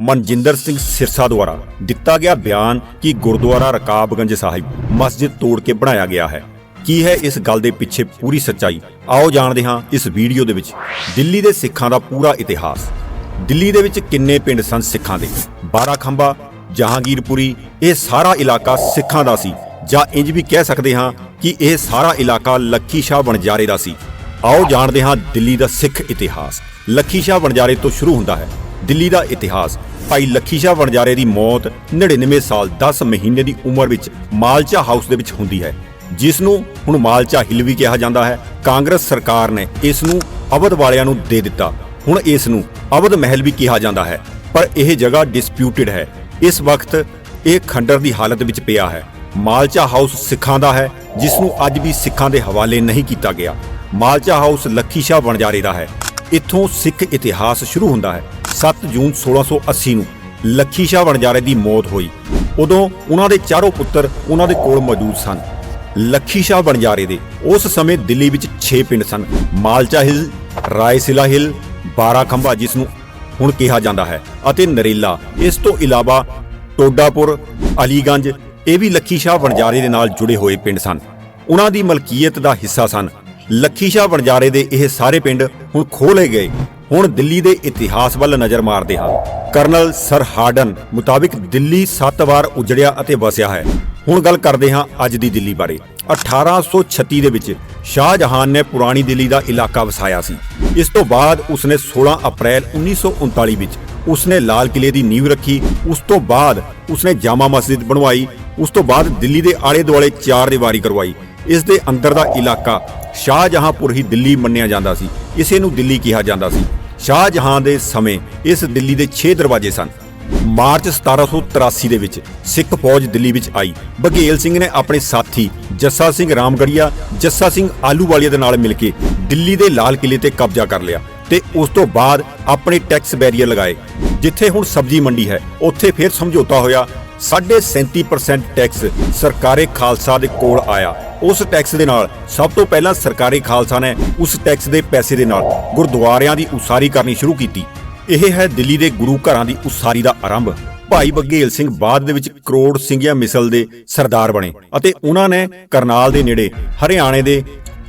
ਮਨਜਿੰਦਰ ਸਿੰਘ ਸਿਰਸਾ ਦੁਆਰਾ ਦਿੱਤਾ ਗਿਆ ਬਿਆਨ ਕਿ ਗੁਰਦੁਆਰਾ ਰਕਾਬਗੰਜ ਸਾਹਿਬ ਮਸਜਿਦ ਤੋੜ ਕੇ ਬਣਾਇਆ ਗਿਆ ਹੈ। ਕੀ ਹੈ ਇਸ ਗੱਲ ਦੇ ਪਿੱਛੇ ਪੂਰੀ ਸੱਚਾਈ? ਆਓ ਜਾਣਦੇ ਹਾਂ ਇਸ ਵੀਡੀਓ ਦੇ ਵਿੱਚ। ਦਿੱਲੀ ਦੇ ਸਿੱਖਾਂ ਦਾ ਪੂਰਾ ਇਤਿਹਾਸ। ਦਿੱਲੀ ਦੇ ਵਿੱਚ ਕਿੰਨੇ ਪਿੰਡ ਸਨ ਸਿੱਖਾਂ ਦੇ? ਬਾਰਾ ਖੰਬਾ ਜਹਾਂਗੀਰਪੁਰੀ, ਇਹ ਸਾਰਾ ਇਲਾਕਾ ਸਿੱਖਾਂ ਦਾ ਸੀ। ਜਾਂ ਇੰਜ ਵੀ ਕਹਿ ਸਕਦੇ ਹਾਂ ਕਿ ਇਹ ਸਾਰਾ ਇਲਾਕਾ ਲੱਖੀ ਸ਼ਾਹ ਵਣਜਾਰੇ ਦਾ ਸੀ। ਆਓ ਜਾਣਦੇ ਹਾਂ ਦਿੱਲੀ ਦਾ ਸਿੱਖ ਇਤਿਹਾਸ। ਲੱਖੀ ਸ਼ਾਹ ਵਣਜਾਰੇ ਤੋਂ ਸ਼ੁਰੂ ਹੁੰਦਾ ਹੈ। ਦਿੱਲੀ ਦਾ ਇਤਿਹਾਸ। ਭਾਈ ਲੱਖੀ ਸ਼ਾਹ ਵਣਜਾਰੇ ਦੀ ਮੌਤ 99 ਸਾਲ 10 ਮਹੀਨੇ ਦੀ ਉਮਰ ਵਿੱਚ ਮਾਲਚਾ ਹਾਊਸ ਦੇ ਵਿੱਚ ਹੁੰਦੀ ਹੈ। ਜਿਸ ਨੂੰ ਹੁਣ ਮਾਲਚਾ ਹਿੱਲ ਵੀ ਕਿਹਾ ਜਾਂਦਾ ਹੈ। ਕਾਂਗਰਸ ਸਰਕਾਰ ਨੇ ਇਸ ਨੂੰ ਅਵਧ ਵਾਲਿਆਂ ਨੂੰ ਦੇ ਦਿੱਤਾ। ਹੁਣ ਇਸ ਨੂੰ ਅਵਧ ਮਹਿਲ ਵੀ ਕਿਹਾ ਜਾਂਦਾ ਹੈ। ਪਰ ਇਹ ਜਗ੍ਹਾ ਡਿਸਪਿਊਟਡ ਹੈ। ਇਸ ਵਕਤ ਇਹ ਖੰਡਰ ਦੀ ਹਾਲਤ ਵਿੱਚ ਪਿਆ ਹੈ। ਮਾਲਚਾ ਹਾਊਸ ਸਿੱਖਾਂ ਦਾ ਹੈ, ਜਿਸ ਨੂੰ ਅੱਜ ਵੀ ਸਿੱਖਾਂ ਦੇ ਹਵਾਲੇ ਨਹੀਂ ਕੀਤਾ ਗਿਆ। ਮਾਲਚਾ ਹਾਊਸ ਲੱਖੀ ਸ਼ਾਹ ਵਣਜਾਰੇ ਦਾ ਹੈ। ਇੱਥੋਂ ਸਿੱਖ ਇਤਿਹਾਸ ਸ਼ੁਰੂ ਹੁੰਦਾ ਹੈ। 7 ਜੂਨ 1680 ਨੂੰ ਲੱਖੀ ਸ਼ਾਹ ਵਣਜਾਰੇ ਦੀ ਮੌਤ ਹੋਈ। ਉਦੋਂ ਉਹਨਾਂ ਦੇ ਚਾਰੋਂ ਪੁੱਤਰ ਉਹਨਾਂ ਦੇ ਕੋਲ ਮੌਜੂਦ ਸਨ। ਲੱਖੀ ਸ਼ਾਹ ਵਣਜਾਰੇ ਦੇ ਉਸ ਸਮੇਂ ਦਿੱਲੀ ਵਿੱਚ 6 ਪਿੰਡ ਸਨ। ਮਾਲਚਾ ਹਿੱਲ, ਰਾਏਸਿਲਾ ਹਿੱਲ ਬਾਰਾ ਖੰਭਾ ਜਿਸ ਨੂੰ ਹੁਣ ਕਿਹਾ ਜਾਂਦਾ ਹੈ, ਅਤੇ ਨਰੇਲਾ। ਇਸ ਤੋਂ ਇਲਾਵਾ ਟੋਡਾਪੁਰ, ਅਲੀਗੰਜ, ਇਹ ਵੀ ਲੱਖੀ ਸ਼ਾਹ ਵਣਜਾਰੇ ਦੇ ਨਾਲ ਜੁੜੇ ਹੋਏ ਪਿੰਡ ਸਨ। ਉਹਨਾਂ ਦੀ ਮਲਕੀਅਤ ਦਾ ਹਿੱਸਾ ਸਨ। ਲੱਖੀ ਸ਼ਾਹ ਵਣਜਾਰੇ ਦੇ ਇਹ ਸਾਰੇ ਪਿੰਡ ਹੁਣ ਖੋਲੇ ਗਏ। ਹੁਣ ਦਿੱਲੀ ਦੇ ਇਤਿਹਾਸ ਵੱਲ ਨਜ਼ਰ ਮਾਰਦੇ ਹਾਂ। ਕਰਨਲ ਸਰ ਹਾਰਡਨ ਮੁਤਾਬਿਕ ਦਿੱਲੀ 7 ਵਾਰ ਉਜੜਿਆ ਅਤੇ ਵਸਿਆ ਹੈ। ਹੁਣ ਗੱਲ ਕਰਦੇ ਹਾਂ ਅੱਜ ਦੀ ਦਿੱਲੀ ਬਾਰੇ। 1836 ਦੇ ਵਿੱਚ ਸ਼ਾਹ ਜਹਾਨ ਨੇ ਪੁਰਾਣੀ ਦਿੱਲੀ ਦਾ ਇਲਾਕਾ ਵਸਾਇਆ ਸੀ। ਇਸ ਤੋਂ ਬਾਅਦ ਉਸਨੇ 16 ਅਪ੍ਰੈਲ 1939 ਵਿੱਚ ਉਸਨੇ ਲਾਲ ਕਿਲੇ ਦੀ ਨੀਂਹ ਰੱਖੀ। ਉਸ ਤੋਂ ਬਾਅਦ ਉਸਨੇ ਜਾਮਾ ਮਸਜਿਦ ਬਣਵਾਈ। ਉਸ ਤੋਂ ਬਾਅਦ ਦਿੱਲੀ ਦੇ ਆਲੇ ਦੁਆਲੇ ਚਾਰ ਦੀਵਾਰੀ ਕਰਵਾਈ। ਇਸ ਦੇ ਅੰਦਰ ਦਾ ਇਲਾਕਾ ਸ਼ਾਹਜਹਾਂਪੁਰ ਹੀ ਦਿੱਲੀ ਮੰਨਿਆ ਜਾਂਦਾ ਸੀ। ਇਸੇ ਨੂੰ ਦਿੱਲੀ ਕਿਹਾ ਜਾਂਦਾ ਸੀ। ਸ਼ਾਹਜਹਾਂ ਦੇ ਸਮੇਂ ਇਸ ਦਿੱਲੀ ਦੇ 6 ਦਰਵਾਜ਼ੇ ਸਨ। ਮਾਰਚ 1783 ਦੇ ਵਿੱਚ ਸਿੱਖ ਫੌਜ ਦਿੱਲੀ ਵਿੱਚ ਆਈ। ਬਘੇਲ ਸਿੰਘ ਨੇ ਆਪਣੇ ਸਾਥੀ ਜੱਸਾ ਸਿੰਘ ਰਾਮਗੜੀਆ, ਜੱਸਾ ਸਿੰਘ ਆਲੂਵਾਲੀਆ ਦੇ ਨਾਲ ਮਿਲ ਕੇ ਦਿੱਲੀ ਦੇ ਲਾਲ ਕਿਲੇ ਤੇ ਕਬਜ਼ਾ ਕਰ ਲਿਆ ਤੇ ਉਸ ਤੋਂ ਬਾਅਦ ਆਪਣੇ ਟੈਕਸ ਬੈਰੀਅਰ ਲਗਾਏ। ਜਿੱਥੇ ਹੁਣ ਸਬਜ਼ੀ ਮੰਡੀ ਹੈ, ਉੱਥੇ ਫਿਰ ਸਮਝੌਤਾ ਹੋਇਆ 37% ਟੈਕਸ ਸਰਕਾਰੇ ਖਾਲਸਾ ਦੇ ਕੋਲ ਆਇਆ। ਉਸ ਟੈਕਸ ਦੇ ਨਾਲ ਸਭ ਤੋਂ ਪਹਿਲਾਂ ਸਰਕਾਰੀ ਖਾਲਸਾ ਨੇ ਉਸ ਟੈਕਸ ਦੇ ਪੈਸੇ ਦੇ ਨਾਲ ਗੁਰਦੁਆਰਿਆਂ ਦੀ ਉਸਾਰੀ ਕਰਨੀ ਸ਼ੁਰੂ ਕੀਤੀ। ਇਹ ਹੈ ਦਿੱਲੀ ਦੇ ਗੁਰੂ ਘਰਾਂ ਦੀ ਉਸਾਰੀ ਦਾ ਆਰੰਭ। ਭਾਈ ਬਘੇਲ ਸਿੰਘ ਬਾਅਦ ਦੇ ਵਿੱਚ ਕਰੋੜ ਸਿੰਘਿਆ ਮਿਸਲ ਦੇ ਸਰਦਾਰ ਬਣੇ ਅਤੇ ਉਹਨਾਂ ਨੇ ਕਰਨਾਲ ਦੇ ਨੇੜੇ ਹਰਿਆਣੇ ਦੇ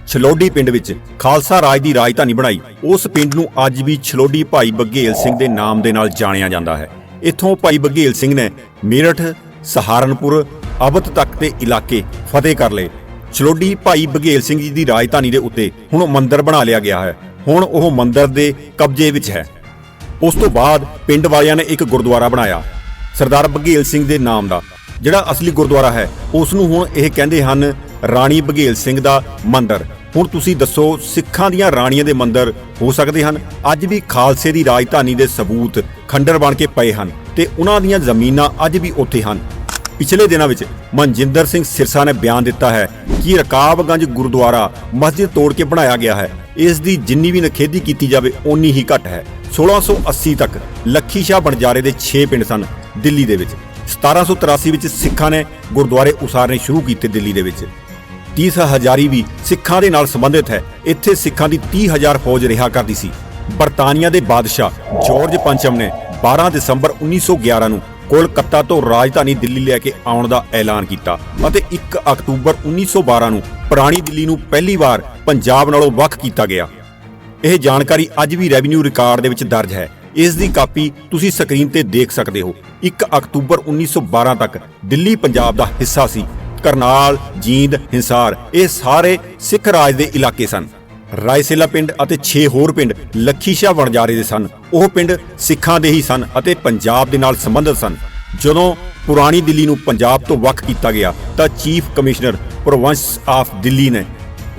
ਛਲੋਡੀ ਪਿੰਡ ਵਿੱਚ ਖਾਲਸਾ ਰਾਜ ਦੀ ਰਾਜਧਾਨੀ ਬਣਾਈ। ਉਸ ਪਿੰਡ ਨੂੰ ਅੱਜ ਵੀ ਛਲੋਡੀ ਭਾਈ ਬਘੇਲ ਸਿੰਘ ਦੇ ਨਾਮ ਦੇ ਨਾਲ ਜਾਣਿਆ ਜਾਂਦਾ ਹੈ। ਇੱਥੋਂ ਭਾਈ ਬਘੇਲ ਸਿੰਘ ਨੇ ਮੇਰਠ, ਸਹਾਰਨਪੁਰ, ਅਵਧ ਤੱਕ ਦੇ ਇਲਾਕੇ ਫਤਿਹ ਕਰ ਲਏ। ਛਲੋਡੀ ਭਾਈ ਬਘੇਲ ਸਿੰਘ ਜੀ ਦੀ ਰਾਜਧਾਨੀ ਦੇ ਉੱਤੇ ਹੁਣ ਮੰਦਿਰ ਬਣਾ ਲਿਆ ਗਿਆ ਹੈ। ਹੁਣ ਉਹ ਮੰਦਿਰ ਦੇ ਕਬਜ਼ੇ ਵਿੱਚ ਹੈ। ਉਸ ਤੋਂ ਬਾਅਦ ਪਿੰਡ ਵਾਲਿਆਂ ਨੇ ਇੱਕ ਗੁਰਦੁਆਰਾ ਬਣਾਇਆ, ਸਰਦਾਰ ਬਘੇਲ ਸਿੰਘ ਦੇ ਨਾਮ ਦਾ, ਜਿਹੜਾ ਅਸਲੀ ਗੁਰਦੁਆਰਾ ਹੈ। ਉਸ ਨੂੰ ਹੁਣ ਇਹ ਕਹਿੰਦੇ ਹਨ ਰਾਣੀ ਬਘੇਲ ਸਿੰਘ ਦਾ ਮੰਦਿਰ। ਹੁਣ ਤੁਸੀਂ ਦੱਸੋ, ਸਿੱਖਾਂ ਦੀਆਂ ਰਾਣੀਆਂ ਦੇ ਮੰਦਰ ਹੋ ਸਕਦੇ ਹਨ? ਅੱਜ ਵੀ ਖਾਲਸੇ ਦੀ ਰਾਜਧਾਨੀ ਦੇ ਸਬੂਤ ਖੰਡਰ ਬਣ ਕੇ ਪਏ ਹਨ ਤੇ ਉਹਨਾਂ ਦੀਆਂ ਜ਼ਮੀਨਾਂ ਅੱਜ ਵੀ ਉੱਥੇ ਹਨ। ਪਿਛਲੇ ਦਿਨਾਂ ਵਿੱਚ ਮਨਜਿੰਦਰ ਸਿੰਘ ਸਿਰਸਾ ਨੇ ਬਿਆਨ ਦਿੱਤਾ ਹੈ ਕਿ ਰਕਾਬਗੰਜ ਗੁਰਦੁਆਰਾ ਮਸਜਿਦ ਤੋੜ ਕੇ ਬਣਾਇਆ ਗਿਆ ਹੈ। ਇਸ ਦੀ ਜਿੰਨੀ ਵੀ ਨਖੇਦੀ ਕੀਤੀ ਜਾਵੇ, ਓਨੀ ਹੀ ਘੱਟ ਹੈ। 1680 ਤੱਕ ਲੱਖੀ ਸ਼ਾਹ ਬਣਜਾਰੇ ਦੇ 6 ਪਿੰਡ ਸਨ ਦਿੱਲੀ ਦੇ ਵਿੱਚ। 1783 ਵਿੱਚ ਸਿੱਖਾਂ ਨੇ ਗੁਰਦੁਆਰੇ ਉਸਾਰਨੇ ਸ਼ੁਰੂ ਕੀਤੇ ਦਿੱਲੀ ਦੇ ਵਿੱਚ। 30 ਹਜ਼ਾਰੀ ਵੀ ਸਿੱਖਾਂ ਦੇ ਨਾਲ ਸੰਬੰਧਿਤ ਹੈ। ਇੱਥੇ ਸਿੱਖਾਂ ਦੀ 30000 ਫੌਜ ਰਿਹਾ ਕਰਦੀ ਸੀ। ਬਰਤਾਨੀਆ ਦੇ ਬਾਦਸ਼ਾਹ ਜਾਰਜ ਪੰਚਮ ਨੇ 12 ਦਸੰਬਰ 1911 ਨੂੰ ਕੋਲਕਾਤਾ ਤੋਂ ਰਾਜਧਾਨੀ ਦਿੱਲੀ ਲੈ ਕੇ ਆਉਣ ਦਾ ਐਲਾਨ ਕੀਤਾ ਅਤੇ 1 ਅਕਤੂਬਰ 1912 ਨੂੰ ਪੁਰਾਣੀ ਦਿੱਲੀ ਨੂੰ ਪਹਿਲੀ ਵਾਰ ਪੰਜਾਬ ਨਾਲੋਂ ਵੱਖ ਕੀਤਾ ਗਿਆ। ਇਹ ਜਾਣਕਾਰੀ ਅੱਜ ਵੀ ਰੈਵਨਿਊ ਰਿਕਾਰਡ ਦੇ ਵਿੱਚ ਦਰਜ ਹੈ। ਇਸ ਦੀ ਕਾਪੀ ਤੁਸੀਂ ਸਕਰੀਨ ਤੇ ਦੇਖ ਸਕਦੇ ਹੋ। 1 ਅਕਤੂਬਰ 1912 ਤੱਕ ਦਿੱਲੀ ਪੰਜਾਬ ਦਾ ਹਿੱਸਾ ਸੀ। ਕਰਨਾਲ, ਜੀਂਦ, ਹਿੰਸਾਰ, ਇਹ ਸਾਰੇ ਸਿੱਖ ਰਾਜ ਦੇ ਇਲਾਕੇ ਸਨ। ਰਾਇਸੇਲਾ ਪਿੰਡ ਅਤੇ 6 ਹੋਰ ਪਿੰਡ ਲੱਖੀਸ਼ਾਹ ਵਣਜਾਰੇ ਦੇ ਸਨ। ਉਹ ਪਿੰਡ ਸਿੱਖਾਂ ਦੇ ਹੀ ਸਨ ਅਤੇ ਪੰਜਾਬ ਦੇ ਨਾਲ ਸੰਬੰਧਿਤ ਸਨ। ਜਦੋਂ ਪੁਰਾਣੀ ਦਿੱਲੀ ਨੂੰ ਪੰਜਾਬ ਤੋਂ ਵੱਖ ਕੀਤਾ ਗਿਆ, ਤਾਂ chief commissioner province of Delhi ਨੇ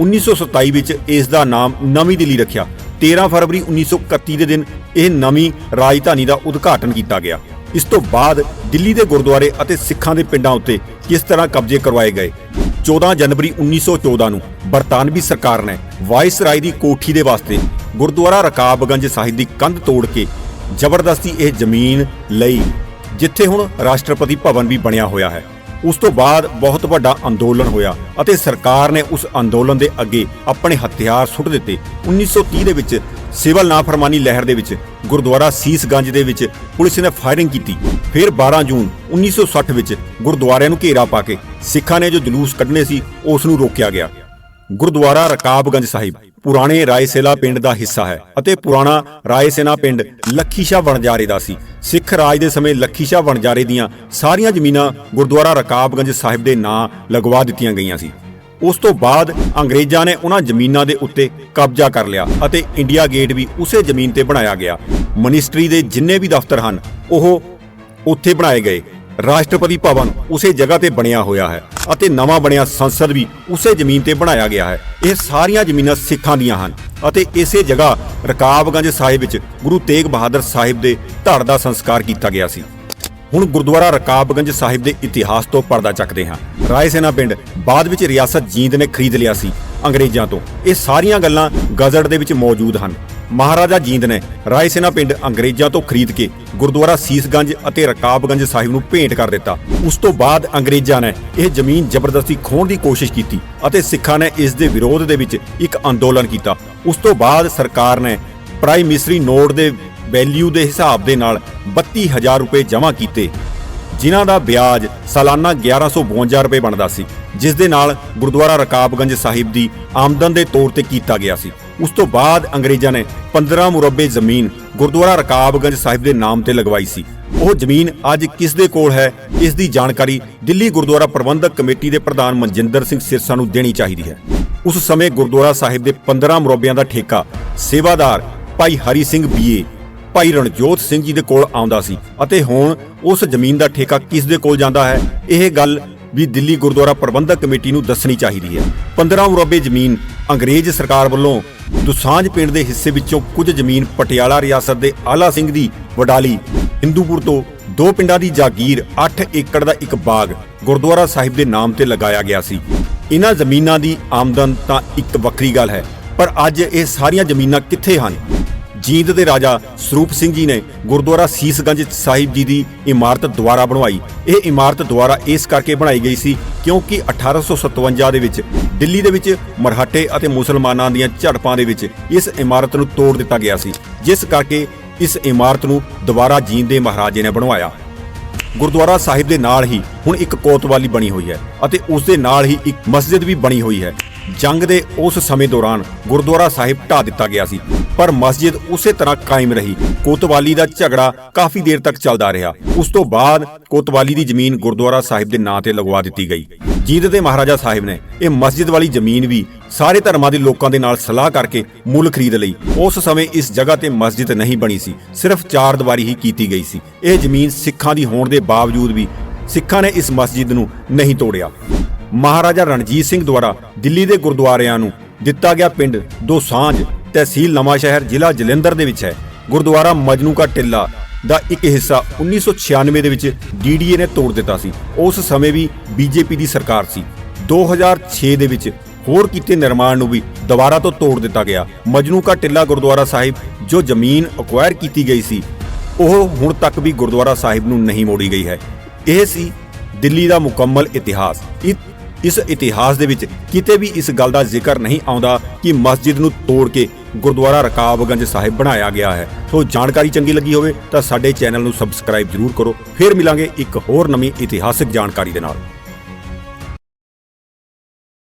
1927 ਵਿੱਚ ਇਸ ਦਾ ਨਾਮ ਨਵੀਂ ਦਿੱਲੀ ਰੱਖਿਆ। 13 ਫਰਵਰੀ 1931 ਦੇ ਦਿਨ ਇਹ ਨਵੀਂ ਰਾਜਧਾਨੀ ਦਾ ਉਦਘਾਟਨ ਕੀਤਾ ਗਿਆ। ਇਸ ਤੋਂ ਬਾਅਦ ਦਿੱਲੀ ਦੇ ਗੁਰਦੁਆਰੇ ਅਤੇ ਸਿੱਖਾਂ ਦੇ ਪਿੰਡਾਂ ਉੱਤੇ ਕਿਸ ਤਰ੍ਹਾਂ ਕਬਜ਼ੇ ਕਰਵਾਏ ਗਏ? 14 ਜਨਵਰੀ 1914 ਨੂੰ ਬਰਤਾਨਵੀ ਸਰਕਾਰ ਨੇ ਵਾਇਸਰਾਏ ਦੀ ਕੋਠੀ ਦੇ ਵਾਸਤੇ ਗੁਰਦੁਆਰਾ ਰਕਾਬਗੰਜ ਸਾਹਿਬ ਦੀ ਕੰਧ ਤੋੜ ਕੇ ਜ਼ਬਰਦਸਤੀ ਇਹ ਜ਼ਮੀਨ ਲਈ, ਜਿੱਥੇ ਹੁਣ ਰਾਸ਼ਟਰਪਤੀ ਭਵਨ ਵੀ ਬਣਿਆ ਹੋਇਆ ਹੈ। ਉਸ ਤੋਂ ਬਾਅਦ ਬਹੁਤ ਵੱਡਾ ਅੰਦੋਲਨ ਹੋਇਆ ਅਤੇ ਸਰਕਾਰ ਨੇ ਉਸ ਅੰਦੋਲਨ ਦੇ ਅੱਗੇ ਆਪਣੇ ਹਥਿਆਰ ਸੁੱਟ ਦਿੱਤੇ। 1930 ਦੇ ਵਿੱਚ ਸਿਵਲ ਨਾਫਰਮਾਨੀ ਲਹਿਰ ਦੇ ਵਿੱਚ, ਗੁਰਦੁਆਰਾ ਸੀਸਗੰਜ ਦੇ ਵਿੱਚ ਪੁਲਿਸ ਨੇ ਫਾਇਰਿੰਗ ਕੀਤੀ। ਫਿਰ 12 ਜੂਨ 1960 ਵਿੱਚ ਗੁਰਦੁਆਰਿਆਂ ਨੂੰ ਘੇਰਾ ਪਾ ਕੇ ਸਿੱਖਾਂ ਨੇ ਜੋ ਜਲੂਸ ਕੱਢਣੇ ਸੀ, ਉਸ ਨੂੰ ਰੋਕਿਆ ਗਿਆ। ਗੁਰਦੁਆਰਾ ਰਕਾਬਗੰਜ ਸਾਹਿਬ ਪੁਰਾਣੇ ਰਾਏਸੇਲਾ ਪਿੰਡ ਦਾ ਹਿੱਸਾ ਹੈ ਅਤੇ ਪੁਰਾਣਾ ਰਾਏਸੇਨਾ ਪਿੰਡ ਲੱਖੀਸ਼ਾ ਵਣਜਾਰੇ ਦਾ ਸੀ। ਸਿੱਖ ਰਾਜ ਦੇ ਸਮੇਂ ਲੱਖੀਸ਼ਾ ਵਣਜਾਰੇ ਦੀਆਂ ਸਾਰੀਆਂ ਜ਼ਮੀਨਾਂ ਗੁਰਦੁਆਰਾ ਰਕਾਬਗੰਜ ਸਾਹਿਬ ਦੇ ਨਾਂ ਲਗਵਾ ਦਿੱਤੀਆਂ ਗਈਆਂ ਸੀ। ਉਸ ਤੋਂ ਬਾਅਦ ਅੰਗਰੇਜ਼ਾਂ ਨੇ ਉਹਨਾਂ ਜ਼ਮੀਨਾਂ ਦੇ ਉੱਤੇ ਕਬਜ਼ਾ ਕਰ ਲਿਆ ਅਤੇ ਇੰਡੀਆ ਗੇਟ ਵੀ ਉਸੇ ਜ਼ਮੀਨ ਤੇ ਬਣਾਇਆ ਗਿਆ। ਮਿਨਿਸਟਰੀ ਦੇ ਜਿੰਨੇ ਵੀ ਦਫ਼ਤਰ ਹਨ, ਉਹ ਉੱਥੇ ਬਣਾਏ ਗਏ। ਰਾਸ਼ਟਰਪਤੀ ਭਵਨ ਉਸੇ ਜਗ੍ਹਾ ਤੇ ਬਣਿਆ ਹੋਇਆ ਹੈ ਅਤੇ ਨਵਾਂ ਬਣਿਆ ਸੰਸਦ ਵੀ ਉਸੇ ਜ਼ਮੀਨ ਤੇ ਬਣਾਇਆ ਗਿਆ ਹੈ। ਇਹ ਸਾਰੀਆਂ ਜ਼ਮੀਨਾਂ ਸਿੱਖਾਂ ਦੀਆਂ ਹਨ ਅਤੇ ਇਸੇ ਜਗ੍ਹਾ ਰਕਾਬਗੰਜ ਸਾਹਿਬ ਵਿੱਚ ਗੁਰੂ ਤੇਗ ਬਹਾਦਰ ਸਾਹਿਬ ਦੇ ਧੜ ਦਾ ਸੰਸਕਾਰ ਕੀਤਾ ਗਿਆ ਸੀ। ਹੁਣ ਗੁਰਦੁਆਰਾ ਰਕਾਬਗੰਜ ਸਾਹਿਬ ਦੇ ਇਤਿਹਾਸ ਤੋਂ ਪਰਦਾ ਚੱਕਦੇ ਹਾਂ। ਰਾਏਸੇਨਾ ਪਿੰਡ ਬਾਅਦ ਵਿੱਚ ਰਿਆਸਤ ਜੀਂਦ ਨੇ ਖਰੀਦ ਲਿਆ ਸੀ। ਅੰਗਰੇਜ਼ਾਂ ਤੋਂ ਇਹ ਸਾਰੀਆਂ ਗੱਲਾਂ ਗਜ਼ਟ ਦੇ ਵਿੱਚ ਮੌਜੂਦ ਹਨ। ਮਹਾਰਾਜਾ ਜੀਂਦ ਨੇ ਰਾਏ ਸੈਨਾ ਪਿੰਡ ਅੰਗਰੇਜ਼ਾਂ ਤੋਂ ਖਰੀਦ ਕੇ ਗੁਰਦੁਆਰਾ ਸੀਸਗੰਜ ਅਤੇ ਰਕਾਬਗੰਜ ਸਾਹਿਬ ਨੂੰ ਭੇਂਟ ਕਰ ਦਿੱਤਾ। ਉਸ ਤੋਂ ਬਾਅਦ ਅੰਗਰੇਜ਼ਾਂ ਨੇ ਇਹ ਜ਼ਮੀਨ ਜ਼ਬਰਦਸਤੀ ਖੋਹਣ ਦੀ ਕੋਸ਼ਿਸ਼ ਕੀਤੀ ਅਤੇ ਸਿੱਖਾਂ ਨੇ ਇਸ ਦੇ ਵਿਰੋਧ ਦੇ ਵਿੱਚ ਇੱਕ ਅੰਦੋਲਨ ਕੀਤਾ। ਉਸ ਤੋਂ ਬਾਅਦ ਸਰਕਾਰ ਨੇ ਪ੍ਰਾਈਮ ਨੋਟ ਦੇ ਵੈਲਿਊ ਦੇ ਹਿਸਾਬ ਦੇ ਨਾਲ 32000 ਰੁਪਏ ਜਮ੍ਹਾਂ ਕੀਤੇ। ਜਿਨ੍ਹਾਂ ਦਾ ਵਿਆਜ ਸਾਲਾਨਾ 1152 ਰੁਪਏ ਬਣਦਾ ਸੀ, ਜਿਸ ਦੇ ਨਾਲ ਗੁਰਦੁਆਰਾ ਰਕਾਬਗੰਜ ਸਾਹਿਬ ਦੀ ਆਮਦਨ ਦੇ ਤੌਰ ਤੇ ਕੀਤਾ ਗਿਆ ਸੀ। ਉਸ ਤੋਂ ਬਾਅਦ ਅੰਗਰੇਜ਼ਾਂ ਨੇ 15 ਮੁਰੱਬੇ ਜ਼ਮੀਨ ਗੁਰਦੁਆਰਾ ਰਕਾਬਗੰਜ ਸਾਹਿਬ ਦੇ ਨਾਮ ਤੇ ਲਗਵਾਈ ਸੀ। ਉਹ ਜ਼ਮੀਨ ਅੱਜ ਕਿਸ ਦੇ ਕੋਲ ਹੈ, ਇਸ ਦੀ ਜਾਣਕਾਰੀ ਦਿੱਲੀ ਗੁਰਦੁਆਰਾ ਪ੍ਰਬੰਧਕ ਕਮੇਟੀ ਦੇ ਪ੍ਰਧਾਨ ਮਨਜਿੰਦਰ ਸਿੰਘ ਸਿਰਸਾ ਨੂੰ ਦੇਣੀ ਚਾਹੀਦੀ ਹੈ। ਉਸ ਸਮੇਂ ਗੁਰਦੁਆਰਾ ਸਾਹਿਬ ਦੇ 15 ਮੁਰੱਬਿਆਂ ਦਾ ਠੇਕਾ ਸੇਵਾਦਾਰ ਭਾਈ ਹਰੀ ਸਿੰਘ ਬੀਏ ਭਾਈ ਰਣਜੋਤ ਸਿੰਘ ਜੀ ਦੇ ਕੋਲ ਆਉਂਦਾ ਸੀ ਅਤੇ ਹੁਣ ਉਸ ਜ਼ਮੀਨ ਦਾ ਠੇਕਾ ਕਿਸ ਦੇ ਕੋਲ ਜਾਂਦਾ ਹੈ? ਇਹ ਗੱਲ ਵੀ ਦਿੱਲੀ ਗੁਰਦੁਆਰਾ ਪ੍ਰਬੰਧਕ ਕਮੇਟੀ ਨੂੰ ਦੱਸਣੀ ਚਾਹੀਦੀ ਹੈ। 15 ਮੁਰੱਬੇ ਜ਼ਮੀਨ ਅੰਗਰੇਜ਼ ਸਰਕਾਰ ਵੱਲੋਂ ਦੁਸਾਂਝ ਪਿੰਡ ਦੇ ਹਿੱਸੇ ਵਿੱਚੋਂ ਕੁਝ ਜ਼ਮੀਨ ਪਟਿਆਲਾ ਰਿਆਸਤ ਦੇ ਆਲਾ ਸਿੰਘ ਦੀ ਵਡਾਲੀ, ਹਿੰਦੂਪੁਰ ਤੋਂ ਦੋ ਪਿੰਡਾਂ ਦੀ ਜਾਗੀਰ 8 ਏਕੜ ਦਾ ਇੱਕ ਬਾਗ ਗੁਰਦੁਆਰਾ ਸਾਹਿਬ ਦੇ ਨਾਮ ਤੇ ਲਗਾਇਆ ਗਿਆ ਸੀ। ਇਹਨਾਂ ਜ਼ਮੀਨਾਂ ਦੀ ਆਮਦਨ ਤਾਂ ਇੱਕ ਵੱਖਰੀ ਗੱਲ ਹੈ, ਪਰ ਅੱਜ ਇਹ ਸਾਰੀਆਂ ਜ਼ਮੀਨਾਂ ਕਿੱਥੇ ਹਨ? ਜੀਂਦ ਦੇ ਰਾਜਾ ਸਰੂਪ ਸਿੰਘ ਜੀ ਨੇ ਗੁਰਦੁਆਰਾ ਸੀਸਗੰਜ ਸਾਹਿਬ ਜੀ ਦੀ ਇਮਾਰਤ ਦੁਆਰਾ ਬਣਵਾਈ। ਇਹ ਇਮਾਰਤ ਦੁਆਰਾ ਇਸ ਕਰਕੇ ਬਣਾਈ ਗਈ ਸੀ ਕਿਉਂਕਿ 1857 ਦੇ ਵਿੱਚ ਦਿੱਲੀ ਦੇ ਵਿੱਚ ਮਰਹੱਟੇ ਅਤੇ ਮੁਸਲਮਾਨਾਂ ਦੀਆਂ ਝੜਪਾਂ ਦੇ ਵਿੱਚ ਇਸ ਇਮਾਰਤ ਨੂੰ ਤੋੜ ਦਿੱਤਾ ਗਿਆ ਸੀ, ਜਿਸ ਕਰਕੇ ਇਸ ਇਮਾਰਤ ਨੂੰ ਦੁਬਾਰਾ ਜੀਂਦ ਦੇ ਮਹਾਰਾਜੇ ਨੇ ਬਣਵਾਇਆ। ਗੁਰਦੁਆਰਾ ਸਾਹਿਬ ਦੇ ਨਾਲ ਹੀ ਹੁਣ ਇੱਕ ਕੋਤਵਾਲੀ ਬਣੀ ਹੋਈ ਹੈ ਅਤੇ ਉਸ ਦੇ ਨਾਲ ਹੀ ਇੱਕ ਮਸਜਿਦ ਵੀ ਬਣੀ ਹੋਈ ਹੈ। ਜੰਗ ਦੇ ਉਸ ਸਮੇਂ ਦੌਰਾਨ ਗੁਰਦੁਆਰਾ ਸਾਹਿਬ ਢਾ ਦਿੱਤਾ ਗਿਆ ਸੀ। ਪਰ ਮਸਜਿਦ ਉਸੇ ਤਰ੍ਹਾਂ ਕਾਇਮ ਰਹੀ। ਕੋਤਵਾਲੀ ਦਾ ਝਗੜਾ ਕਾਫੀ ਦੇਰ ਤੱਕ ਚੱਲਦਾ ਰਿਹਾ। ਉਸ ਤੋਂ ਬਾਅਦ ਕੋਤਵਾਲੀ ਦੀ ਜ਼ਮੀਨ ਗੁਰਦੁਆਰਾ ਸਾਹਿਬ ਦੇ ਨਾਂ ਤੇ ਲਗਵਾ ਦਿੱਤੀ ਗਈ। ਜੀਂਦ ਦੇ ਮਹਾਰਾਜਾ ਸਾਹਿਬ ਨੇ ਇਹ ਮਸਜਿਦ ਵਾਲੀ ਜ਼ਮੀਨ ਵੀ ਸਾਰੇ ਧਰਮਾਂ ਦੇ ਲੋਕਾਂ ਦੇ ਨਾਲ ਸਲਾਹ ਕਰਕੇ ਮੁੱਲ ਖਰੀਦ ਲਈ। ਉਸ ਸਮੇਂ ਇਸ ਜਗ੍ਹਾ ਤੇ ਮਸਜਿਦ ਨਹੀਂ ਬਣੀ ਸੀ। ਸਿਰਫ ਚਾਰ ਦੀਵਾਰੀ ਹੀ ਕੀਤੀ ਗਈ ਸੀ। ਇਹ ਜ਼ਮੀਨ ਸਿੱਖਾਂ ਦੀ ਹੋਣ ਦੇ ਬਾਵਜੂਦ ਵੀ ਸਿੱਖਾਂ ਨੇ ਇਸ ਮਸਜਿਦ ਨੂੰ ਨਹੀਂ ਤੋੜਿਆ। ਮਹਾਰਾਜਾ ਰਣਜੀਤ ਸਿੰਘ ਦੁਆਰਾ ਦਿੱਲੀ ਦੇ ਗੁਰਦੁਆਰਿਆਂ ਨੂੰ ਦਿੱਤਾ ਗਿਆ ਪਿੰਡ ਦੋਸਾਂਝ ਤਹਿਸੀਲ ਨਵਾਂਸ਼ਹਿਰ ਜ਼ਿਲ੍ਹਾ ਜਲੰਧਰ ਦੇ ਵਿੱਚ ਹੈ। ਗੁਰਦੁਆਰਾ ਮਜਨੂ ਕਾ ਟਿੱਲਾ ਦਾ ਇੱਕ ਹਿੱਸਾ 1996 ਦੇ ਵਿੱਚ ਡੀਡੀਏ ਨੇ ਤੋੜ ਦਿੱਤਾ ਸੀ। ਉਸ ਸਮੇਂ ਵੀ ਬੀਜੇਪੀ ਦੀ ਸਰਕਾਰ ਸੀ। 2006 ਦੇ ਵਿੱਚ ਹੋਰ ਕੀਤੇ ਨਿਰਮਾਣ ਨੂੰ ਵੀ ਦੁਬਾਰਾ ਤੋਂ ਤੋੜ ਦਿੱਤਾ ਗਿਆ। ਮਜਨੂ ਕਾ ਟਿੱਲਾ ਗੁਰਦੁਆਰਾ ਸਾਹਿਬ ਜੋ ਜ਼ਮੀਨ ਅਕਵਾਇਰ ਕੀਤੀ ਗਈ ਸੀ, ਉਹ ਹੁਣ ਤੱਕ ਵੀ ਗੁਰਦੁਆਰਾ ਸਾਹਿਬ ਨੂੰ ਨਹੀਂ ਮੋੜੀ ਗਈ ਹੈ। ਇਹ ਸੀ ਦਿੱਲੀ ਦਾ ਮੁਕੰਮਲ ਇਤਿਹਾਸ। ਇ- ਇਸ ਇਤਿਹਾਸ ਦੇ ਵਿੱਚ ਕਿਤੇ ਵੀ ਇਸ ਗੱਲ ਦਾ ਜ਼ਿਕਰ ਨਹੀਂ ਆਉਂਦਾ ਕਿ ਮਸਜਿਦ ਨੂੰ ਤੋੜ ਕੇ ਗੁਰਦੁਆਰਾ ਰਕਾਬਗੰਜ ਸਾਹਿਬ ਬਣਾਇਆ ਗਿਆ ਹੈ। ਸੋ ਜਾਣਕਾਰੀ ਚੰਗੀ ਲੱਗੀ ਹੋਵੇ ਤਾਂ ਸਾਡੇ ਚੈਨਲ ਨੂੰ ਸਬਸਕ੍ਰਾਈਬ ਜ਼ਰੂਰ ਕਰੋ। ਫਿਰ ਮਿਲਾਂਗੇ ਇੱਕ ਹੋਰ ਨਵੀਂ ਇਤਿਹਾਸਿਕ ਜਾਣਕਾਰੀ ਦੇ ਨਾਲ।